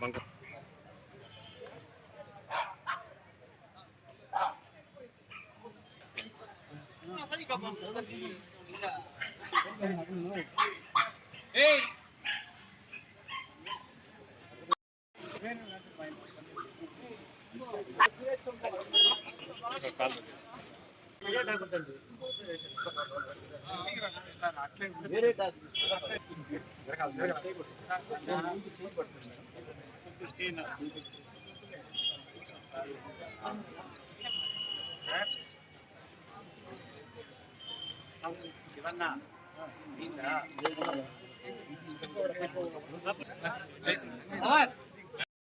బంక ఏయ్ Gracias.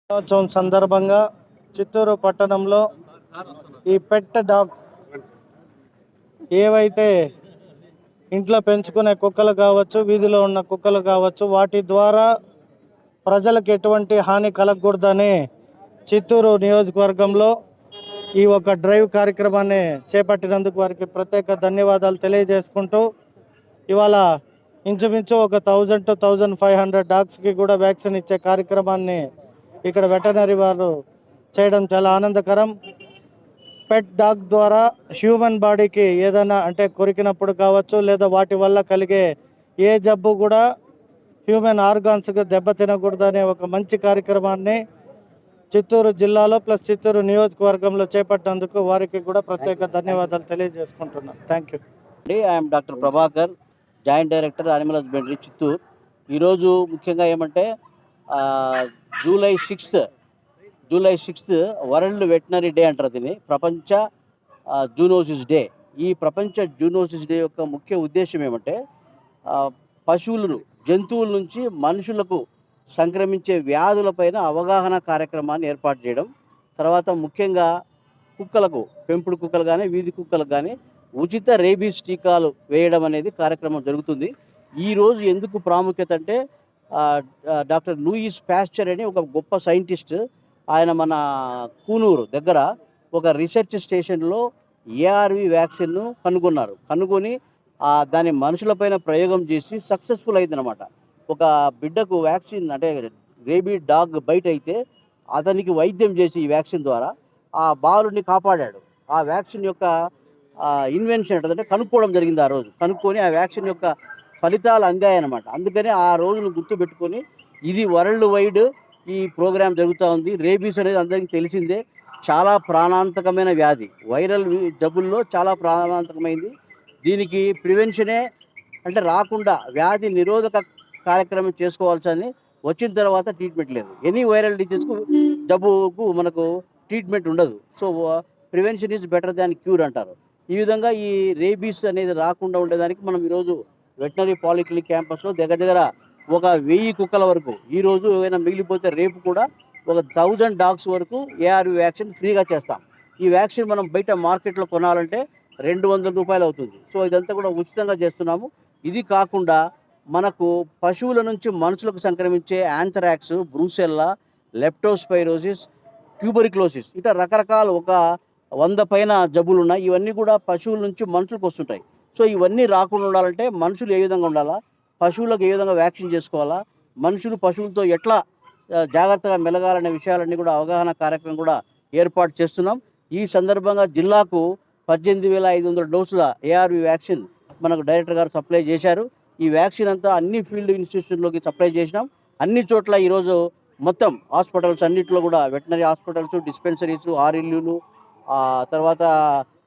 దినోత్సవం సందర్భంగా చిత్తూరు పట్టణంలో ఈ పెట్ డాగ్స్ ఏవైతే ఇంట్లో పెంచుకునే కుక్కలు కావచ్చు వీధిలో ఉన్న కుక్కలు కావచ్చు వాటి ద్వారా ప్రజలకు ఎటువంటి హాని కలగకూడదని చిత్తూరు నియోజకవర్గంలో ఈ ఒక డ్రైవ్ కార్యక్రమాన్ని చేపట్టినందుకు వారికి ప్రత్యేక ధన్యవాదాలు తెలియజేసుకుంటూ ఇవాళ ఇంచుమించు ఒక thousand to thousand five hundred డాగ్స్కి కూడా వ్యాక్సిన్ ఇచ్చే కార్యక్రమాన్ని ఇక్కడ వెటనరీ వారు చేయడం చాలా ఆనందకరం. పెట్ డాగ్ ద్వారా హ్యూమన్ బాడీకి ఏదైనా అంటే కొరికినప్పుడు కావచ్చు లేదా వాటి వల్ల కలిగే ఏ జబ్బు కూడా హ్యూమన్ ఆర్గాన్స్కి దెబ్బ తినకూడదనే ఒక మంచి కార్యక్రమాన్ని చిత్తూరు జిల్లాలో ప్లస్ చిత్తూరు నియోజకవర్గంలో చేపట్టినందుకు వారికి కూడా ప్రత్యేక ధన్యవాదాలు తెలియజేసుకుంటున్నాను. థ్యాంక్ యూ అండి I'm doctor Prabhakar joint director animal husbandry Chittoor. ఈరోజు ముఖ్యంగా ఏమంటే July sixth July sixth world veterinary day అంటారు దీన్ని. ప్రపంచ జూనోసిస్ డే. ఈ ప్రపంచ జూనోసిస్ డే యొక్క ముఖ్య ఉద్దేశం ఏమంటే పశువులను జంతువుల నుంచి మనుషులకు సంక్రమించే వ్యాధులపైన అవగాహన కార్యక్రమాన్ని ఏర్పాటు చేయడం తర్వాత ముఖ్యంగా కుక్కలకు పెంపుడు కుక్కలు కానీ వీధి కుక్కలకు కానీ ఉచిత రేబీస్ టీకాలు వేయడం అనేది కార్యక్రమం జరుగుతుంది. ఈరోజు ఎందుకు ప్రాముఖ్యత అంటే డాక్టర్ లూయిస్ ప్యాస్చర్ అని ఒక గొప్ప సైంటిస్ట్ ఆయన మన కూనూరు దగ్గర ఒక రీసెర్చ్ స్టేషన్లో ఏఆర్వి వ్యాక్సిన్ను కనుగొన్నారు. కనుగొని దాని మనుషులపైన ప్రయోగం చేసి సక్సెస్ఫుల్ అయిందనమాట ఒక బిడ్డకు వ్యాక్సిన్ అంటే గ్రేబీ డాగ్ బయట అయితే అతనికి వైద్యం చేసి ఈ వ్యాక్సిన్ ద్వారా ఆ బాలుడిని కాపాడాడు. ఆ వ్యాక్సిన్ యొక్క ఇన్వెన్షన్ అంటే కనుక్కోవడం జరిగింది ఆ రోజు. కనుక్కొని ఆ వ్యాక్సిన్ యొక్క ఫలితాలు అందాయన్నమాట. అందుకని ఆ రోజును గుర్తుపెట్టుకొని ఇది వరల్డ్ వైడ్ ఈ ప్రోగ్రాం జరుగుతూ ఉంది. రేబీస్ అనేది అందరికీ తెలిసిందే. చాలా ప్రాణాంతకమైన వ్యాధి. వైరల్ జబ్బుల్లో చాలా ప్రాణాంతకమైంది. దీనికి ప్రివెన్షనే అంటే రాకుండా వ్యాధి నిరోధక కార్యక్రమం చేసుకోవాల్సి వచ్చిన తర్వాత ట్రీట్మెంట్ లేదు. ఎనీ వైరల్ డిసీజ్కు జబ్బుకు మనకు ట్రీట్మెంట్ ఉండదు. So prevention is better than cure అంటారు. ఈ విధంగా ఈ రేబీస్ అనేది రాకుండా ఉండేదానికి మనం ఈరోజు వెటనరీ పాలిక్లినిక్ క్యాంపస్లో దగ్గర దగ్గర ఒక వెయ్యి కుక్కల వరకు. ఈ రోజు ఏమైనా మిగిలిపోతే రేపు కూడా ఒక థౌజండ్ డాగ్స్ వరకు ఏఆర్వి వ్యాక్సిన్ ఫ్రీగా చేస్తాం. ఈ వ్యాక్సిన్ మనం బయట మార్కెట్లో కొనాలంటే రెండు వందల రూపాయలు అవుతుంది. సో ఇదంతా కూడా ఉచితంగా చేస్తున్నాము. ఇది కాకుండా మనకు పశువుల నుంచి మనుషులకు సంక్రమించే యాంథరాక్స్ బ్రూసెల్లా లెప్టోస్పైరోసిస్ ట్యూబరిక్లోసిస్ ఇట్లా రకరకాల ఒక వంద పైన జబ్బులు ఉన్నాయి. ఇవన్నీ కూడా పశువుల నుంచి మనుషులకు వస్తుంటాయి. సో ఇవన్నీ రాకుండా ఉండాలంటే మనుషులు ఏ విధంగా ఉండాలా? పశువులకు ఏ విధంగా వ్యాక్సిన్ చేసుకోవాలా? మనుషులు పశువులతో ఎట్లా జాగ్రత్తగా మెలగాలనే విషయాలన్నీ కూడా అవగాహన కార్యక్రమం కూడా ఏర్పాటు చేస్తున్నాం. ఈ సందర్భంగా జిల్లాకు పద్దెనిమిది వేల ఐదు వందల డోసుల ఏఆర్వి వ్యాక్సిన్ మనకు డైరెక్టర్ గారు సప్లై చేశారు. ఈ వ్యాక్సిన్ అంతా అన్ని ఫీల్డ్ ఇన్స్టిట్యూషన్లోకి సప్లై చేసినాం. అన్ని చోట్ల ఈరోజు మొత్తం హాస్పిటల్స్ అన్నింటిలో కూడా వెటనరీ హాస్పిటల్స్ డిస్పెన్సరీస్ ఆర్ఎల్యూలు తర్వాత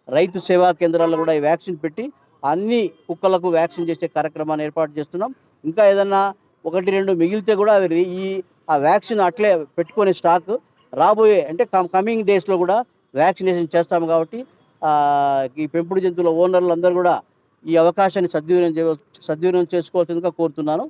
రైతు సేవా కేంద్రాల్లో కూడా ఈ వ్యాక్సిన్ పెట్టి అన్ని కుక్కలకు వ్యాక్సిన్ చేసే కార్యక్రమాన్ని ఏర్పాటు చేస్తున్నాం. ఇంకా ఏదన్నా ఒకటి రెండు మిగిలితే కూడా అవి ఈ ఆ వ్యాక్సిన్ అట్లే పెట్టుకునే స్టాక్ రాబోయే అంటే కమింగ్ డేస్లో కూడా వ్యాక్సినేషన్ చేస్తాము కాబట్టి ఈ పెంపుడు జంతువుల ఓనర్లు అందరూ కూడా ఈ అవకాశాన్ని సద్వినియోగం సద్వినియోగం చేసుకోవాల్సిందిగా కోరుతున్నాను.